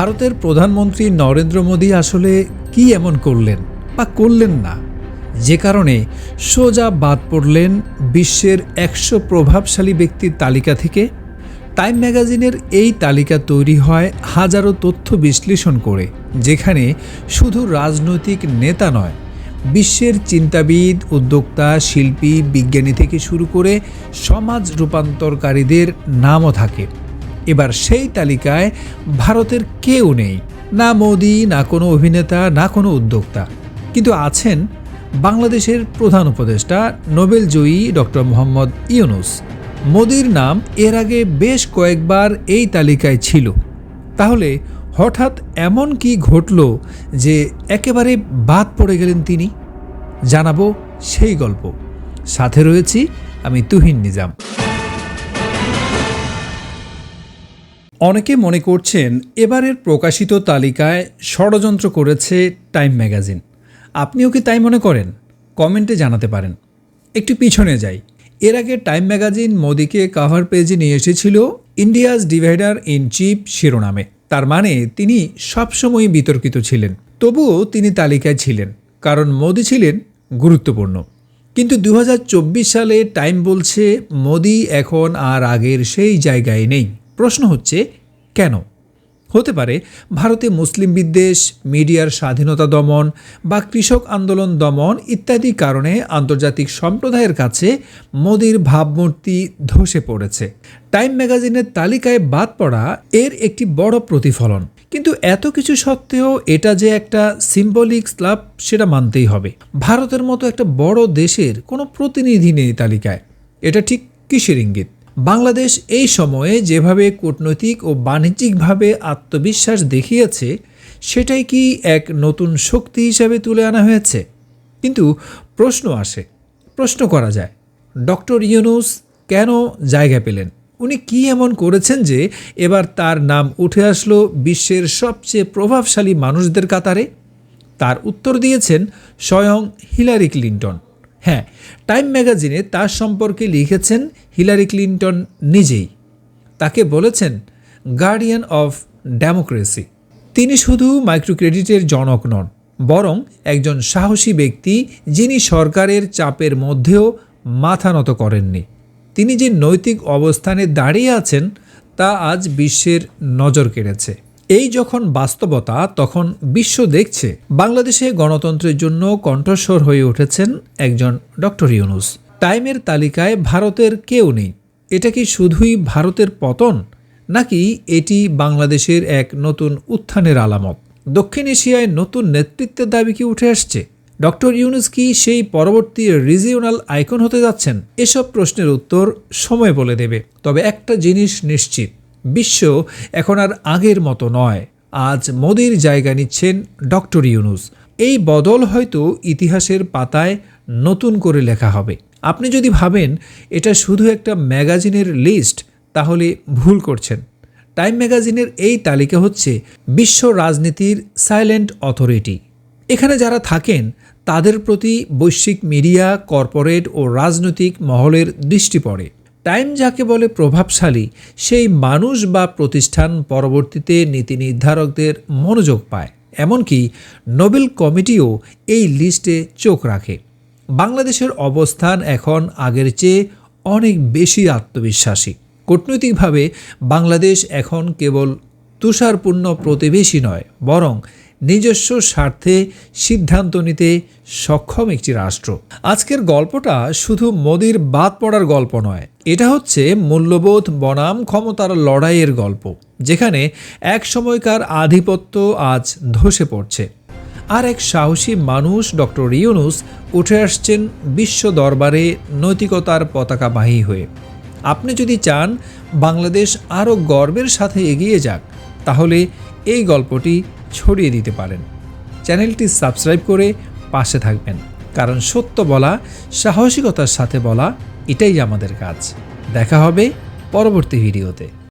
ভারতের প্রধানমন্ত্রী নরেন্দ্র মোদী আসলে কি এমন করলেন বা করলেন না? যে কারণে সোজা বাদ পড়লেন বিশ্বের একশো প্রভাবশালী ব্যক্তির তালিকা থেকে। টাইম ম্যাগাজিনের এই তালিকা তৈরি হয় হাজারো তথ্য বিশ্লেষণ করে, যেখানে শুধু রাজনৈতিক নেতা নয়, বিশ্বের চিন্তাবিদ, উদ্যোক্তা, শিল্পী, বিজ্ঞানী থেকে শুরু করে সমাজ রূপান্তরকারীদের নামও থাকে। এবার সেই তালিকায় ভারতের কেউ নেই, না মোদি, না কোনো অভিনেতা, না কোনো উদ্যোক্তা। কিন্তু আছেন বাংলাদেশের প্রধান উপদেষ্টা, নোবেলজয়ী ডক্টর মোহাম্মদ ইউনুস। মোদির নাম এর আগে বেশ কয়েকবার এই তালিকায় ছিল। তাহলে হঠাৎ এমন কি ঘটল যে একেবারে বাদ পড়ে গেলেন তিনি? জানাব সেই গল্প। সাথে রয়েছি আমি তুহিন নিজাম। অনেকে মনে করছেন এবারের প্রকাশিত তালিকায় ষড়যন্ত্র করেছে টাইম ম্যাগাজিন। আপনিও কি তাই মনে করেন? কমেন্টে জানাতে পারেন। একটু পিছনে যাই। এর আগে টাইম ম্যাগাজিন মোদিকে কাভার পেজে নিয়ে এসেছিল ইন্ডিয়াজ ডিভাইডার ইন চিপ শিরোনামে। তার মানে তিনি সবসময় বিতর্কিত ছিলেন। তবুও তিনি তালিকায় ছিলেন, কারণ মোদি ছিলেন গুরুত্বপূর্ণ। কিন্তু দু হাজার চব্বিশ সালে টাইম বলছে, মোদি এখন আর আগের সেই জায়গায় নেই। প্রশ্ন হচ্ছে, কেন? হতে পারে ভারতে মুসলিম বিদ্বেষ, মিডিয়ার স্বাধীনতা দমন বা কৃষক আন্দোলন দমন ইত্যাদি কারণে আন্তর্জাতিক সম্প্রদায়ের কাছে মোদির ভাবমূর্তি ধসে পড়েছে। টাইম ম্যাগাজিনের তালিকায় বাদ পড়া এর একটি বড় প্রতিফলন। কিন্তু এত কিছু সত্ত্বেও এটা যে একটা সিম্বলিক স্লাব সেটা মানতেই হবে। ভারতের মতো একটা বড় দেশের কোনো প্রতিনিধি নেই তালিকায়। এটা ঠিক কিসের ইঙ্গিত? বাংলাদেশ এই সময়ে যেভাবে কূটনৈতিক ও বাণিজ্যিকভাবে আত্মবিশ্বাস দেখিয়েছে, সেটাই কি এক নতুন শক্তি হিসাবে তুলে আনা হয়েছে? কিন্তু প্রশ্ন আসে, প্রশ্ন করা যায়, ডক্টর ইউনুস কেন জায়গা পেলেন? উনি কি এমন করেছেন যে এবার তার নাম উঠে আসলো বিশ্বের সবচেয়ে প্রভাবশালী মানুষদের কাতারে? তার উত্তর দিয়েছেন স্বয়ং হিলারি ক্লিন্টন। হ্যাঁ টাইম ম্যাগাজিনে তার সম্পর্কে লিখেছেন হিলারি ক্লিন্টন নিজেই। তাকে বলেছেন, গার্ডিয়ান অফ ডেমোক্রেসি। তিনি শুধু মাইক্রোক্রেডিটের জনক নন, বরং একজন সাহসী ব্যক্তি যিনি সরকারের চাপের মধ্যেও মাথা নত করেননি। তিনি যে নৈতিক অবস্থানে দাঁড়িয়ে আছেন, তা আজ বিশ্বের নজর কেড়েছে। এই যখন বাস্তবতা, তখন বিশ্ব দেখছে। বাংলাদেশে গণতন্ত্রের জন্য কণ্ঠস্বর হয়ে উঠেছেন একজন ডক্টর ইউনুস। টাইমের তালিকায় ভারতের কেউ নেই। এটা কি শুধুই ভারতের পতন, নাকি এটি বাংলাদেশের এক নতুন উত্থানের আলামত? দক্ষিণ এশিয়ায় নতুন নেতৃত্বের দাবি কি উঠে আসছে? ডক্টর ইউনুস কি সেই পরবর্তী রিজিওনাল আইকন হতে যাচ্ছেন? এসব প্রশ্নের উত্তর সময় বলে দেবে। তবে একটা জিনিস নিশ্চিত বিশ্ব এখন আর আগের মতো নয়। আজ মোদির জায়গা নিচ্ছেন ডক্টর ইউনুস। এই বদল হয়তো ইতিহাসের পাতায় নতুন করে লেখা হবে। আপনি যদি ভাবেন এটা শুধু একটা ম্যাগাজিনের লিস্ট, তাহলে ভুল করছেন। টাইম ম্যাগাজিনের এই তালিকা হচ্ছে বিশ্ব রাজনীতির সাইলেন্ট অথরিটি। এখানে যারা থাকেন, তাদের প্রতি বৈশ্বিক মিডিয়া, কর্পোরেট ও রাজনৈতিক মহলের দৃষ্টি পড়ে। টাইম যাকে বলে প্রভাবশালী, সেই মানুষ বা প্রতিষ্ঠান পরবর্তীতে নীতি নির্ধারকদের মনোযোগ পায়। এমনকি নোবেল কমিটিও এই লিস্টে চোখ রাখে। বাংলাদেশের অবস্থান এখন আগের চেয়ে অনেক বেশি আত্মবিশ্বাসী। কূটনৈতিকভাবে বাংলাদেশ এখন কেবল তুষারপূর্ণ প্রতিবেশী নয়, বরং নিজস্ব স্বার্থে সিদ্ধান্ত নিতে সক্ষম একটি রাষ্ট্র। আজকের গল্পটা শুধু মোদির বাদ পড়ার গল্প নয়, এটা হচ্ছে মূল্যবোধ বনাম ক্ষমতার লড়াইয়ের গল্প, যেখানে এক সময়কার আধিপত্য আজ ধসে পড়ছে। আর এক সাহসী মানুষ ডক্টর ইউনুস উঠে আসছেন বিশ্ব দরবারে নৈতিকতার পতাকাবাহী হয়ে। আপনি যদি চান বাংলাদেশ আরও গর্বের সাথে এগিয়ে যাক, তাহলে এই গল্পটি ছড়িয়ে দিতে পারেন। চ্যানেলটি সাবস্ক্রাইব করে পাশে থাকবেন। কারণ সত্য বলা, সাহসিকতার সাথে বলা, এটাই আমাদের কাজ। দেখা হবে পরবর্তী ভিডিওতে।